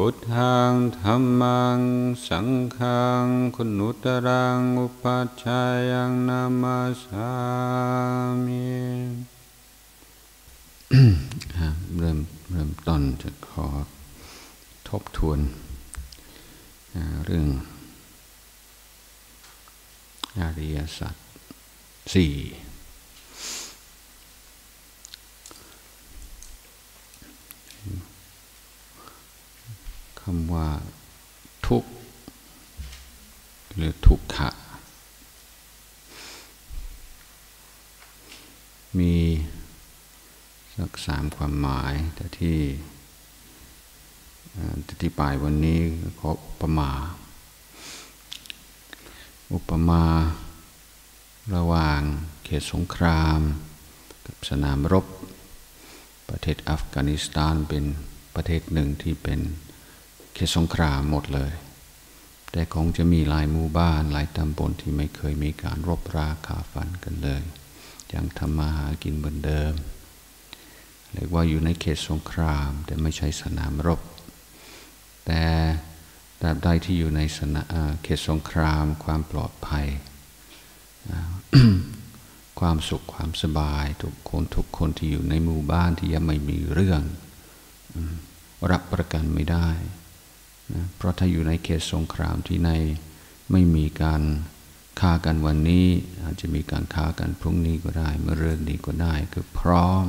พุทธังธรรมัง สังฆัง คุณุตรัง อุปัชฌายังนามาสามิเริ่มเริ่มต้นจะขอทบทวนเรื่องอริยสัจสี่ คำว่าทุกข์หรือทุกขะ มีสักสามความหมาย แต่ที่ที่ปลายวันนี้ขออุปมา อุปมา ระหว่างเขตสงคราม กับสนามรบ ประเทศอัฟกานิสถานเป็นประเทศหนึ่งที่เป็น เขตสงครามหมดเลย แต่คงจะมีหลายหมู่บ้านหลายตำบลที่ไม่เคยมีการรบราขาฟันกันเลยยังทำมาหากินเหมือนเดิมเรียกว่าอยู่ในเขตสงครามแต่ไม่ใช่สนามรบ แต่ตราบใดที่อยู่ในสนาเขตสงครามความปลอดภัย ความสุขความสบาย ทุกคนทุกคนที่อยู่ในหมู่บ้านที่ยังไม่มีเรื่อง รับประกันไม่ได้ เพราะถ้าอยู่ในเขตสงครามที่ในไม่มีการฆ่ากันวันนี้ อาจจะมีการฆ่ากันพรุ่งนี้ก็ได้เมื่อเรื่องนี้ก็ได้คือพร้อม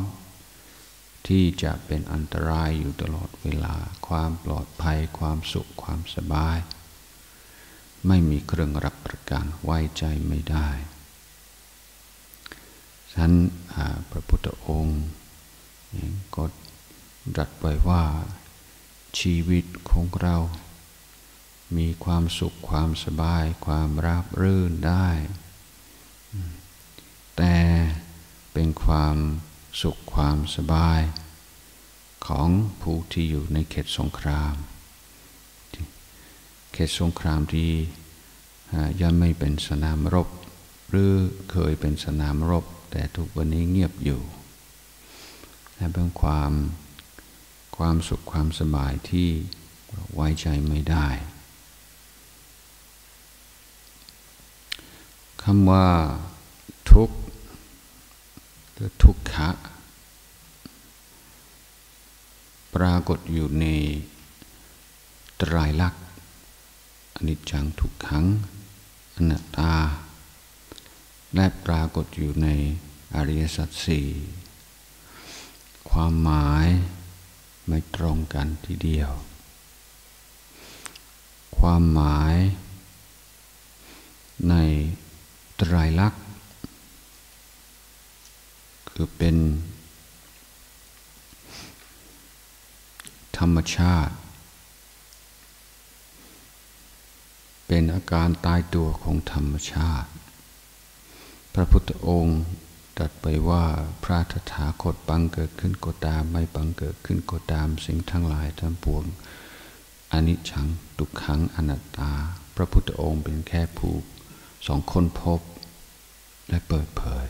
ที่จะเป็นอันตรายอยู่ตลอดเวลา ความปลอดภัย ความสุขความสบาย ไม่มีเครื่องรับประกันไว้ใจไม่ได้ฉันพระพุทธองค์ก็ดัดไว้ว่าชีวิตของเรา มีความสุขความสบายความราบรื่นได้ แต่เป็นความสุขความสบาย ของผู้ที่อยู่ในเขตสงคราม เขตสงครามที่ยังไม่เป็นสนามรบ หรือเคยเป็นสนามรบ แต่ทุกวันนี้เงียบอยู่ และเป็นความความสุขความสบายที่ไว้ใจไม่ได้ คำว่าทุกข์ทุกขะ ปรากฏอยู่ในตรายลักษณ์อนิจจังทุกขังอนัตตา และปรากฏอยู่ในอริยสัจสี่ความหมายไม่ตรงกันทีเดียว ความหมายใน ตรายลักษณ์คือเป็น ธรรมชาติ เป็นอาการตายตัวของธรรมชาติ พระพุทธองค์ตรัสไปว่าพระธถาคตบังเกิดขึ้นก็ตาม ไม่บังเกิดขึ้นก็ตามสิ่งทั้งหลายทั้งปวงอนิจจัง ทุกขังอนัตตา พระพุทธองค์เป็นแค่ผู้ สองคนพบและเปิดเผย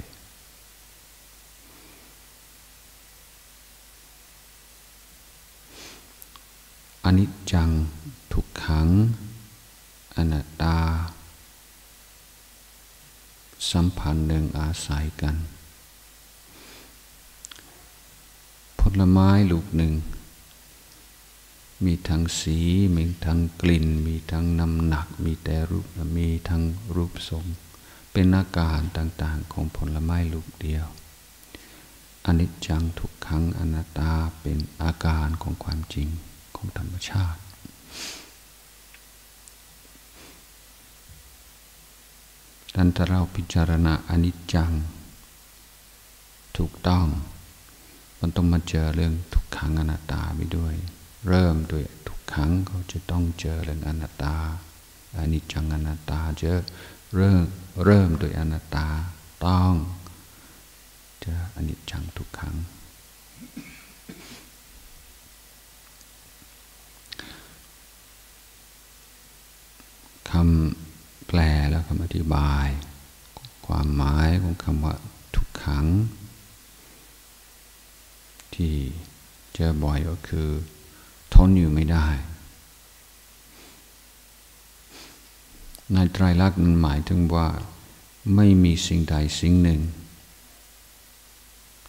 อนิจจัง ทุกขัง อนัตตา สัมพันธ์หนึ่งอาศัยกัน ผลไม้ลูกหนึ่ง มีทั้งสี มีทั้งกลิ่น มีทั้งน้ำหนัก มีแต่รูป มีทั้งรูปทรง เป็นอาการต่างๆของผลไม้ลูกเดียว อนิจจังทุกขังอนัตตาเป็นอาการของความจริงของธรรมชาติดันถ้าเราพิจารณาอนิจจัง ถูกต้อง มันต้องมาเจอเรื่องทุกขังอนัตตาไปด้วย เริ่มด้วยทุกขังเขาจะต้องเจอเรื่องอนัตตาอนิจจังอนัตตาเจะเริ่มเริ่มโดยอนัตตาต้องเจออนิจจังทุกครั้งคำแปลแล้วคำอธิบาย ความหมายของคำว่าทุกขัง ที่เจอบ่อยก็คือ ทนอยู่ไม่ได้ ในไตรลักษณ์มันหมายถึงว่า ไม่มีสิ่งใดสิ่งหนึ่ง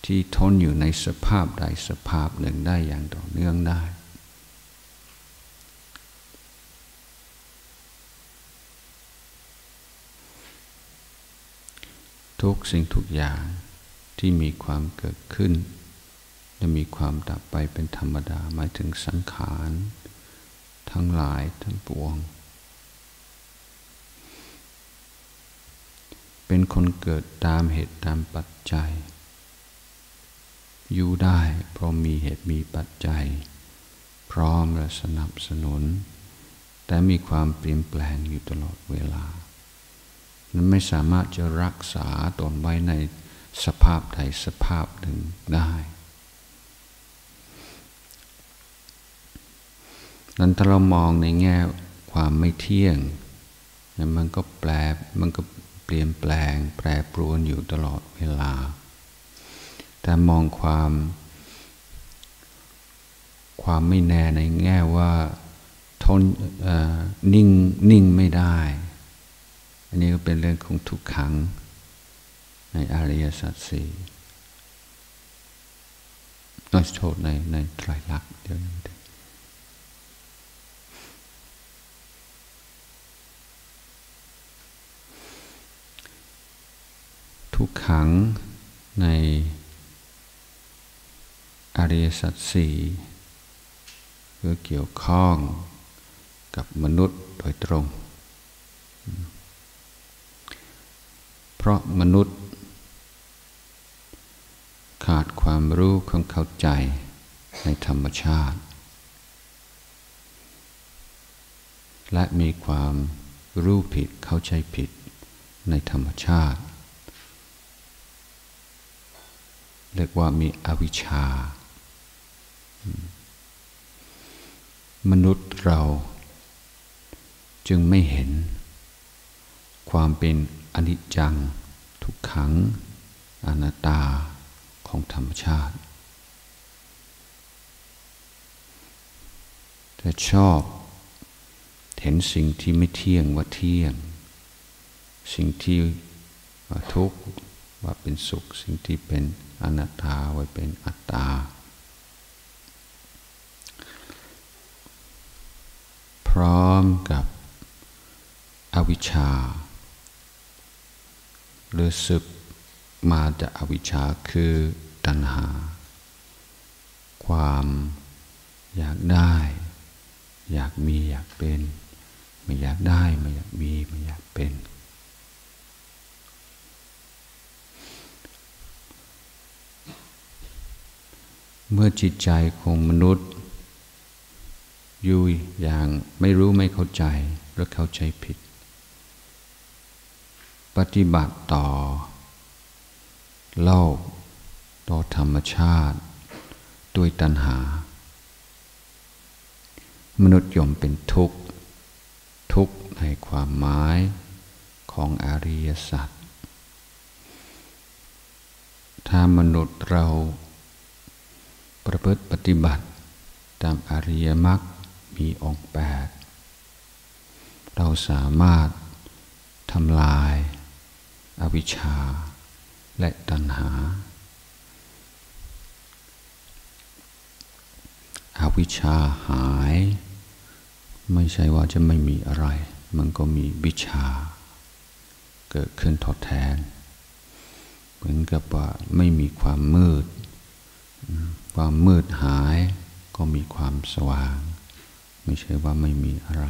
ที่ทนอยู่ในสภาพใดสภาพหนึ่งได้อย่างต่อเนื่องได้ทุกสิ่งทุกอย่างที่มีความเกิดขึ้น จะมีความดับไปเป็นธรรมดาหมายถึงสังขาร ทั้งหลายทั้งปวง เป็นคนเกิดตามเหตุตามปัจจัย อยู่ได้เพราะมีเหตุมีปัจจัย พร้อมและสนับสนุน แต่มีความเปลี่ยนแปลงอยู่ตลอดเวลามันไม่สามารถจะรักษาตนไว้ในสภาพใดสภาพหนึ่งได้ นั้นถ้าเรามองในแง่ความไม่เที่ยงมันก็แปลมันก็เปลี่ยนแปลง แปรปรวนอยู่ตลอดเวลา แต่มองความ ความไม่แน่ในแง่ว่าทนนิ่งนิ่งไม่ได้ อันนี้ก็เป็นเรื่องของทุกขัง ในอริยสัจสี่นอยโทษในในไตรลักษณ์เดียวนี้ ทุกขังในอริยสัจสี่ก็เกี่ยวข้องกับมนุษย์โดยตรง เพราะมนุษย์ ขาดความรู้ความเข้าใจในธรรมชาติ และมีความรู้ผิดเข้าใจผิดในธรรมชาติ เรียกว่ามีอวิชชามนุษย์เราจึงไม่เห็น ความเป็นอนิจจัง ทุกขัง อนัตตาของธรรมชาติ แต่ชอบเห็นสิ่งที่ไม่เที่ยงว่าเที่ยง สิ่งที่ว่าทุกข์ว่าเป็นสุข สิ่งที่เป็น อนัตตาไว่าเป็นอัตตา พร้อมกับอวิชชา หรือสืบมาจากอวิชชาคือตัณหา ความอยากได้ อยากมีอยากเป็น ไม่อยากได้ ไม่อยากมี ไม่อยากเป็น เมื่อจิตใจของมนุษย์ อยู่อย่างไม่รู้ไม่เข้าใจหรือเข้าใจผิด ปฏิบัติต่อ โลก ต่อธรรมชาติ ด้วยตัณหา มนุษย์ยมเป็นทุกข์ ทุกข์ในความหมายของอริยสัจถ้ามนุษย์เรา ประพฤติปฏิบัติ ตามอริยมรรคมีองค์แปดเราสามารถทำลายอวิชชา และตัณหาอาวิชชาหาย ไม่ใช่ว่าจะไม่มีอะไร มันก็มีวิชา เกิดขึ้นทดแทน เหมือนกับว่าไม่มีความมืด ความมืดหายก็มีความสว่าง ไม่ใช่ว่าไม่มีอะไร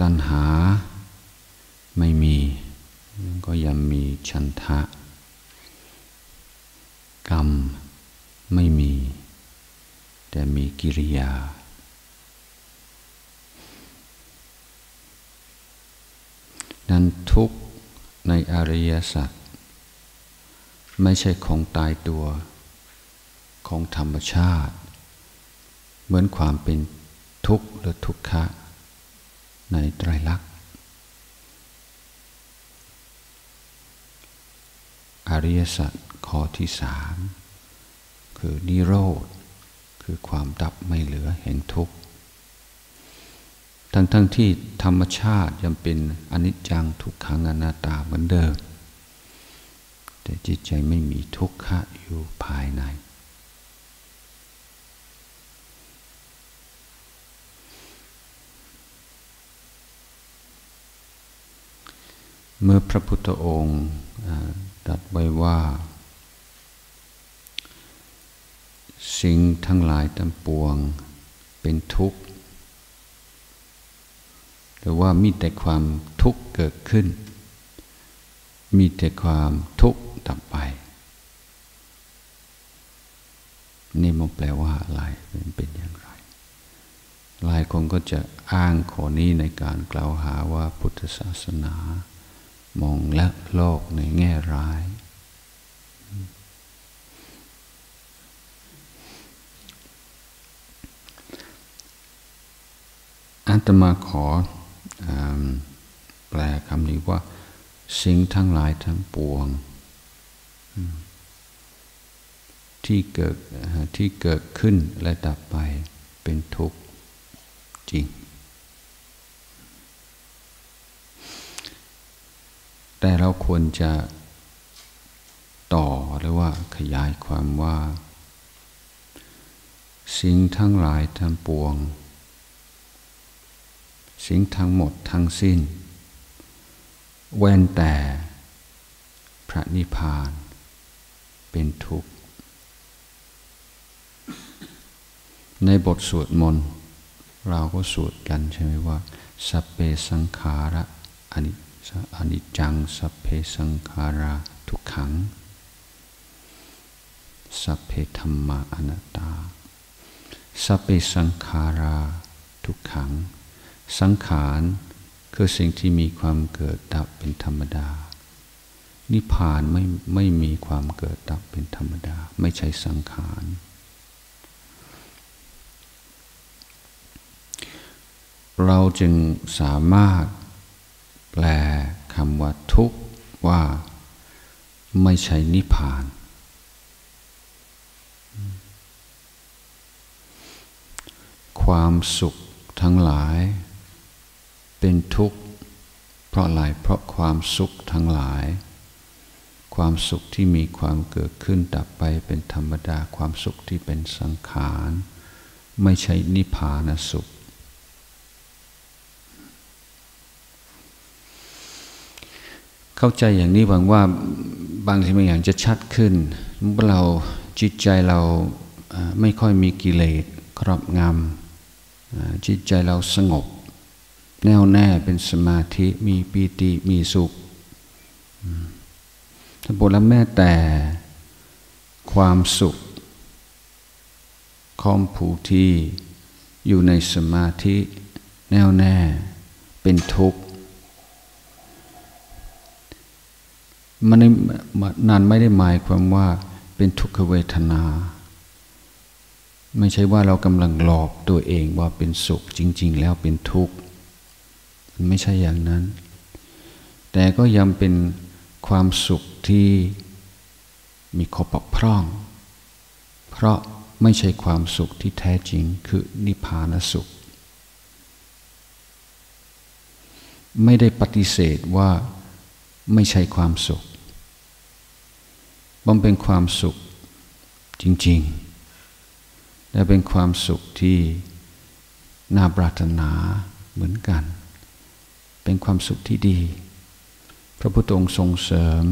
ตัณหาไม่มีก็ยังมีชันทะ กรรมไม่มี แต่มีกิริยา นั้นทุกในอริยสัจ ไม่ใช่ของตายตัว ของธรรมชาติ เหมือนความเป็นทุกข์หรือทุกขะ ในไตรลักษณ์อริยสัจข้อที่สามคือนิโรธ คือความดับไม่เหลือแห่งทุกข์ ทั้งทั้งที่ธรรมชาติยังเป็นอนิจจังทุกขังอนัตตาเหมือนเดิม แต่จิตใจไม่มีทุกขะอยู่ภายใน เมื่อพระพุทธองค์ตรัสไว้ว่า สิ่งทั้งหลายทั้งปวงเป็นทุกข์หรือว่ามีแต่ความทุกข์เกิดขึ้น มีแต่ความทุกข์ดับไป นี่มันแปลว่าอะไรเป็นเป็นอย่างไร หลายคนก็จะอ้างข้อนี้ในการกล่าวหาว่าพุทธศาสนา มองละโลกในแง่ร้าย อาตมาขออแปลคำนี้ว่า สิ่งทั้งหลายทั้งปวง ที่เกิดที่เกิดขึ้นและดับไปเป็นทุกข์จริง แต่เราควรจะต่อหรือว่าขยายความว่า สิ่งทั้งหลายทั้งปวง สิ่งทั้งหมดทั้งสิ้น เว้นแต่พระนิพพานเป็นทุกข์ ในบทสวดมนต์เราก็สวดกันใช่ไหมว่าสัพเพสังขาระอนิอนิจังสัพเพสังขาราทุกขัง สัพเพธรรมาอนัตตา สัพเพสังขาราทุกขัง สังขาร คือสิ่งที่มีความเกิดดับเป็นธรรมดา นิพพานไม่ไม่มีความเกิดดับเป็นธรรมดา ไม่ใช่สังขาร เราจึงสามารถแปลคำว่าทุกข์ว่าไม่ใช่นิพพาน ความสุขทั้งหลาย เป็นทุกข์ เพราะอะไรเพราะความสุขทั้งหลาย ความสุขที่มีความเกิดขึ้นดับไปเป็นธรรมดาความสุขที่เป็นสังขาร ไม่ใช่นิพพานสุขเข้าใจอย่างนี้หวังว่าบางสิ่งบางอย่างจะชัดขึ้นเมื่อเราจิตใจเราไม่ค่อยมีกิเลสครอบงำจิตใจเราสงบ แน่วแน่เป็นสมาธิมีปีติมีสุขท่านบอกแล้วแม้แต่ความสุขคอมผูที่อยู่ในสมาธิแน่วแน่เป็นทุกข์มันนั้นไม่ได้หมายความว่าเป็นทุกขเวทนา ไม่ใช่ว่าเรากำลังหลอกตัวเองว่าเป็นสุขจริง ๆ แล้วเป็นทุกข์ ไม่ใช่อย่างนั้น แต่ก็ยังเป็นความสุขที่มีขอบกพร่อง เพราะไม่ใช่ความสุขที่แท้จริงคือนิพพานสุข ไม่ได้ปฏิเสธว่าไม่ใช่ความสุขมันเป็นความสุขจริงๆ และเป็นความสุขที่น่าปรารถนาเหมือนกัน เป็นความสุขที่ดี พระพุทธองค์ทรงเสริม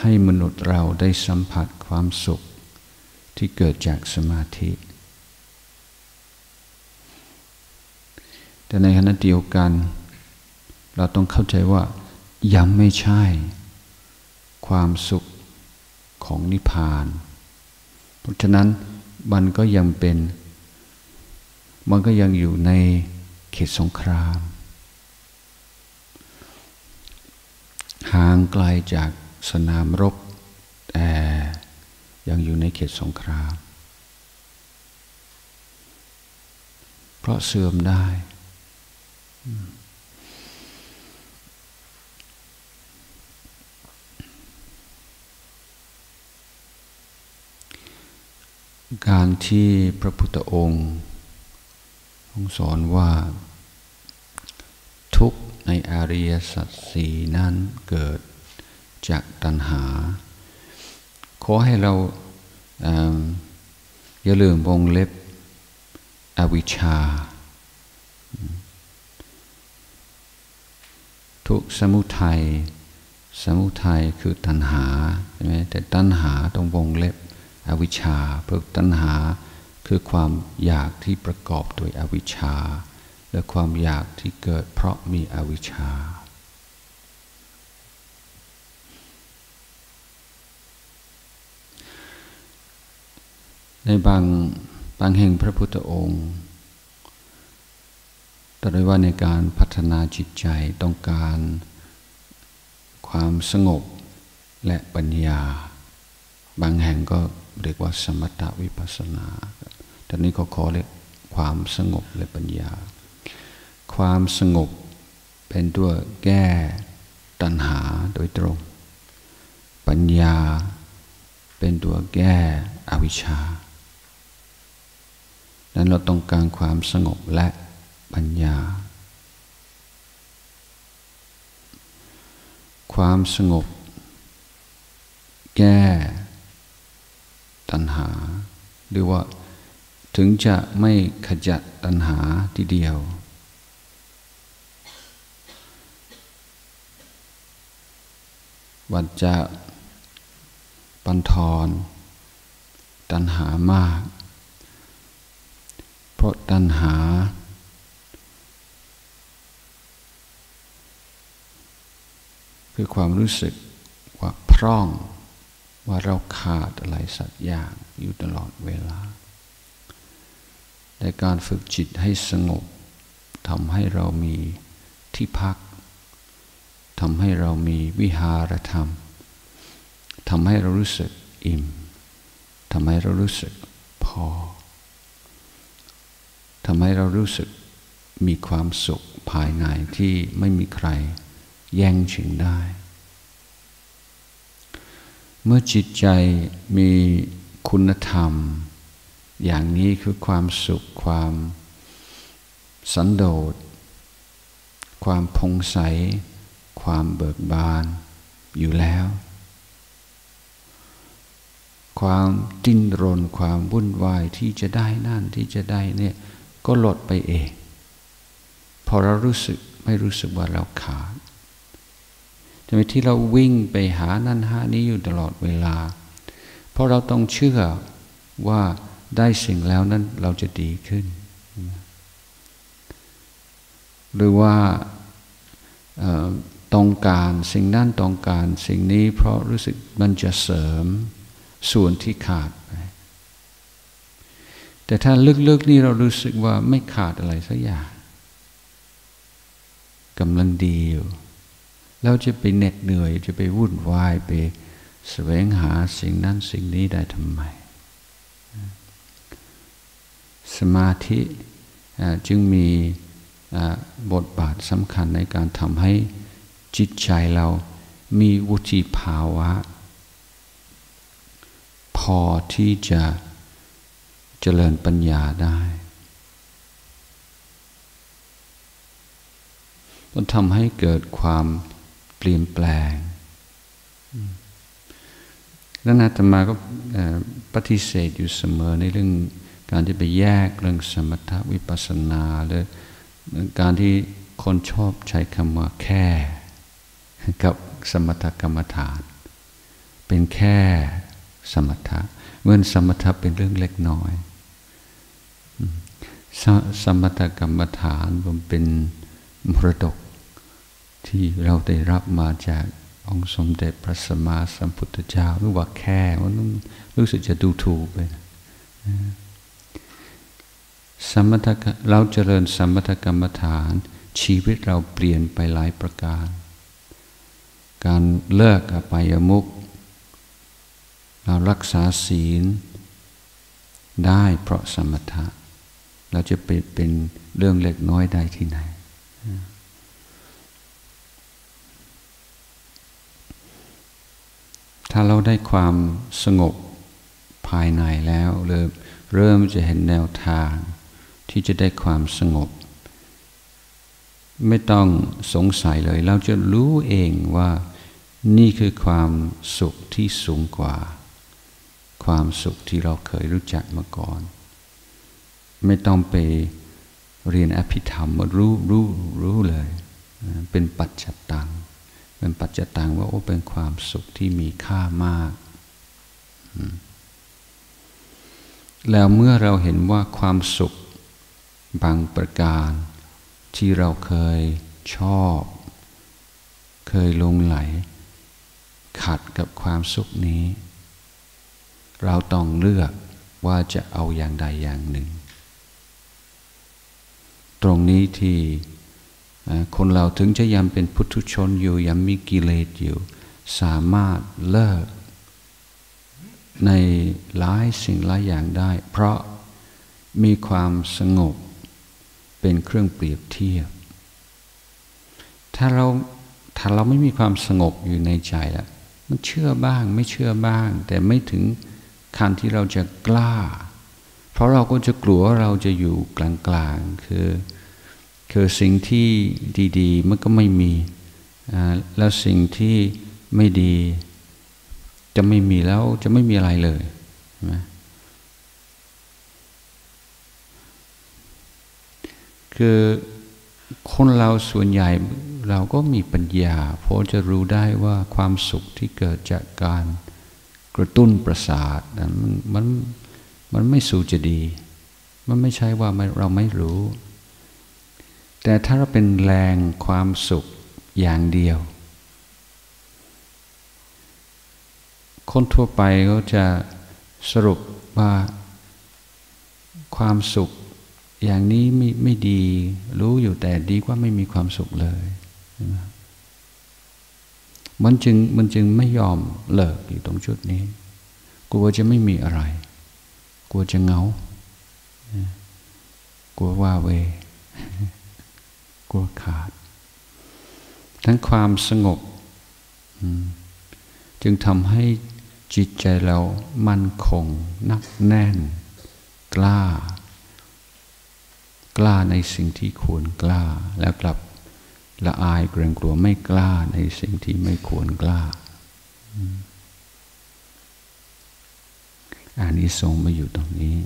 ให้มนุษย์เราได้สัมผัสความสุขที่เกิดจากสมาธิ แต่ในขณะเดียวกัน เราต้องเข้าใจว่ายังไม่ใช่ ความสุขของนิพพาน เพราะฉะนั้นมันก็ยังเป็น มันก็ยังอยู่ในเขตสงคราม ห่างไกลจากสนามรบ แต่ยังอยู่ในเขตสงคราม เพราะเสื่อมได้ การที่พระพุทธองค์ทรงสอนว่าทุก ในอริยสัจสีนั้นเกิดจากตัณหา ขอให้เราอย่าลืมวงเล็บอวิชชา ทุกสมุทัย สมุทัยคือตัณหาใช่ไหมแต่ตัณหาตรงวงเล็บอวิชชา เพราะตัณหาคือความอยากที่ประกอบโดยอวิชชา และความอยากที่เกิดเพราะมีอวิชชา ในบางบางแห่งพระพุทธองค์ตรัสว่าในการพัฒนาจิตใจต้องการความสงบและปัญญา บางแห่งก็เรียกว่าสมถวิปัสนาตอนนี้เขาขอเรียกความสงบและปัญญา ความสงบเป็นตัวแก้ตัณหาโดยตรง ปัญญาเป็นตัวแก้อวิชชาดังนั้นเราต้องการความสงบและปัญญา ความสงบ แก้ตัณหา หรือว่าถึงจะไม่ขจัดตัณหาทีเดียว วันจะปันทอนตัณหามาก เพราะตัณหา คือความรู้สึกว่าพร่อง ว่าเราขาดอะไรสักอย่างอยู่ตลอดเวลา ในการฝึกจิตให้สงบทำให้เรามีที่พัก ทำให้เรามีวิหารธรรมทำให้เรารู้สึกอิ่มทำให้เรารู้สึกพอทำให้เรารู้สึกมีความสุขภายในที่ไม่มีใครแย่งชิงได้ เมื่อจิตใจมีคุณธรรม อย่างนี้คือความสุขความสันโดษความพงใส ความเบิกบานอยู่แล้ว ความดิ้นรนความวุ่นวายที่จะได้นั่นที่จะได้เนี่ยก็ลดไปเอง พอเรารู้สึกไม่รู้สึกว่าเราขาดทำไมที่เราวิ่งไปหานั่นหานี้อยู่ตลอดเวลา เพราะเราต้องเชื่อว่าได้สิ่งแล้วนั้นเราจะดีขึ้น หรือว่า ต้องการสิ่งนั้นต้องการสิ่งนี้เพราะรู้สึกมันจะเสริมส่วนที่ขาดไปแต่ถ้าลึกๆนี่เรารู้สึกว่าไม่ขาดอะไรสักอย่างกำลังดีอยู่เราจะไปเหน็ดเหนื่อยจะไปวุ่นวายไปแสวงหาสิ่งนั้นสิ่งนี้ได้ทำไม สมาธิจึงมีบทบาทสำคัญในการทำให้ จิตใจเรามีวุฒิภาวะ พอที่จะเจริญปัญญาได้มันทำให้เกิดความเปลี่ยนแปลงแล้วนาตมาก็ปฏิเสธอยู่เสมอในเรื่องการที่ไปแยกเรื่องสมถวิปัสสนาหรือการที่คนชอบใช้คำว่าแค่ กับสมถกรรมฐาน เป็นแค่สมถะเมื่อสมถะเป็นเรื่องเล็กน้อยสสมถกรรมฐานมันเป็นมรดกที่เราได้รับมาจากองค์สมเด็จพระสัมมาสัมพุทธเจ้าหรือว่าแค่มันรู้สึกจะดูถูกไปสมถะเราเจริญสมถกรรมฐาน ชีวิตเราเปลี่ยนไปหลายประการ การเลิกอบายมุกเรารักษาศีลได้เพราะสมถะ เราจะไปเป็นเรื่องเล็กน้อยได้ที่ไหน ถ้าเราได้ความสงบภายในแล้วเริ่มเริ่มจะเห็นแนวทางที่จะได้ความสงบ ไม่ต้องสงสัยเลย เราจะรู้เองว่า นี่คือความสุขที่สูงกว่า ความสุขที่เราเคยรู้จักมาก่อน ไม่ต้องไปเรียนอภิธรรมมารู้รู้รู้เลย เป็นปัจจตังเป็นปัจจตังว่าโอ้เป็นความสุขที่มีค่ามาก แล้วเมื่อเราเห็นว่าความสุขบางประการ ที่เราเคยชอบ เคยลงไหล ขัดกับความสุขนี้ เราต้องเลือกว่าจะเอาอย่างใดอย่างหนึ่ง ตรงนี้ที่คนเราถึงจะยังเป็นพุทุชนอยู่ยังมีกิเลสอยู่ สามารถเลิก ในหลายสิ่งหลายอย่างได้ เพราะมีความสงบเป็นเครื่องเปรียบเทียบ ถ้าเราถ้าเราไม่มีความสงบอยู่ในใจละ มันเชื่อบ้างไม่เชื่อบ้าง แต่ไม่ถึงขั้นที่เราจะกล้า เพราะเราก็จะกลัวเราจะอยู่กลางๆคือคือสิ่งที่ดีๆมันก็ไม่มี แล้วสิ่งที่ไม่ดี จะไม่มีแล้วจะไม่มีอะไรเลยใช่ไหมคือคนเราส่วนใหญ่ เราก็มีปัญญาพอจะรู้ได้ว่าความสุขที่เกิดจากการกระตุ้นประสาทมันมันมันไม่สู่จะดี มันไม่ใช่ว่าเราไม่รู้ แต่ถ้าเราเป็นแรงความสุขอย่างเดียว คนทั่วไปก็จะสรุปว่าความสุขอย่างนี้ไม่ไม่ดี รู้อยู่แต่ดีกว่าไม่มีความสุขเลย มันจึงมันจึงไม่ยอมเลิกอยู่ตรงจุดนี้ กลัวจะไม่มีอะไร กลัวจะเงา กลัวว่าเว กลัวขาด ทั้งความสงบ จึงทำให้จิตใจเรามั่นคง นักแน่น กล้า กล้าในสิ่งที่ควรกล้าแล้วกลับ ละอายเกรงกลัวไม่กล้าในสิ่งที่ไม่ควรกล้าอันนี้ทรงมาอยู่ตรงนี้